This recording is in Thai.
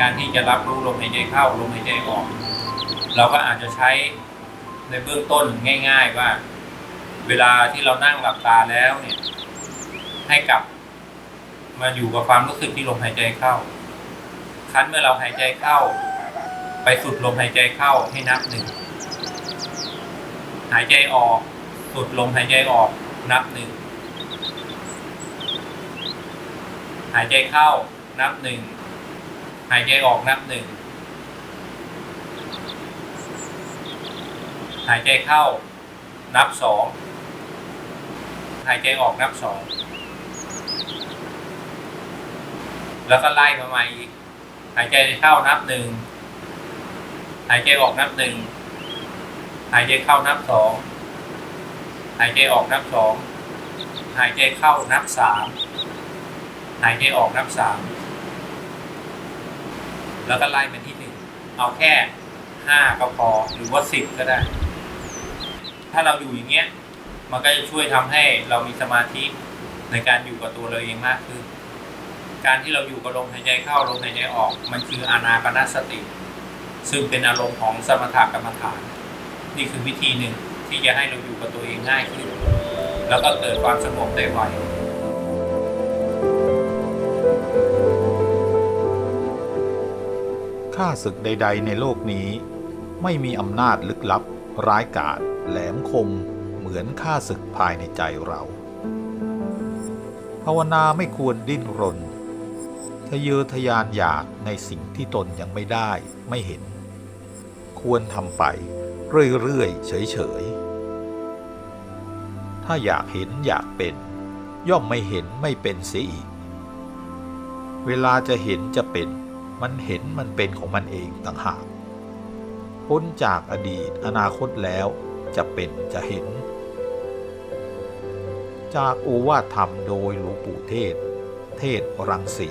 การที่จะรับรู้ลมหายใจเข้าลมหายใจออก เราก็อาจจะใช้ในเบื้องต้นง่าย ๆว่า เวลาที่เรานั่งหลับตาแล้วเนี่ยให้กลับมาอยู่กับความรู้สึกที่ลมหายใจเข้าครั้นเมื่อเราหายใจเข้า ไปสุดลมหายใจเข้าให้นับหนึ่งหายใจออก สุดลมหายใจออกนับหนึ่งหายใจเข้านับหนึ่ง หายใจออกนับหนึ่ง หายใจเข้า นับสอง หายใจออกนับสอง แล้วก็ไล่มาใหม่อีก หายใจเข้านับหนึ่ง หายใจออกนับหนึ่ง หายใจเข้านับสอง หายใจออกนับสอง หายใจเข้านับสาม หายใจออกนับสาม แล้วก็ไล่เป็นที่หนึ่งเอาแค่ห้าก็พอหรือว่าสิบก็ได้ ถ้าเราอยู่อย่างเงี้ย มันก็จะช่วยทำให้เรามีสมาธิในการอยู่กับตัวเราเองมากขึ้น การที่เราอยู่กับลมหายใจเข้าลมหายใจออก มันคืออานาปานสติ ซึ่งเป็นอารมณ์ของสมถกรรมฐาน นี่คือวิธีหนึ่งที่จะให้เราอยู่กับตัวเองง่ายขึ้น แล้วก็เกิดความสงบได้ไว ข้าศึกใด ๆ ในโลกนี้ ไม่มีอำนาจลึกลับ ร้ายกาจแหลมคม เหมือนข้าศึกภายในใจเรา ภาวนาไม่ควรดิ้นรน ทะเยอทะยานอยากในสิ่งที่ตนยังไม่ได้ไม่เห็น ควรทำไปเรื่อย ๆ เฉย ๆ ถ้าอยากเห็นอยากเป็น ย่อมไม่เห็นไม่เป็นเสียอีก เวลาจะเห็นจะเป็น มันเห็นมันเป็นของมันเองต่างหาก พ้นจากอดีตอนาคตแล้วจะเป็นจะเห็น จากอุวาทธรรมโดยหลวงปู่เทศ เทศรังสี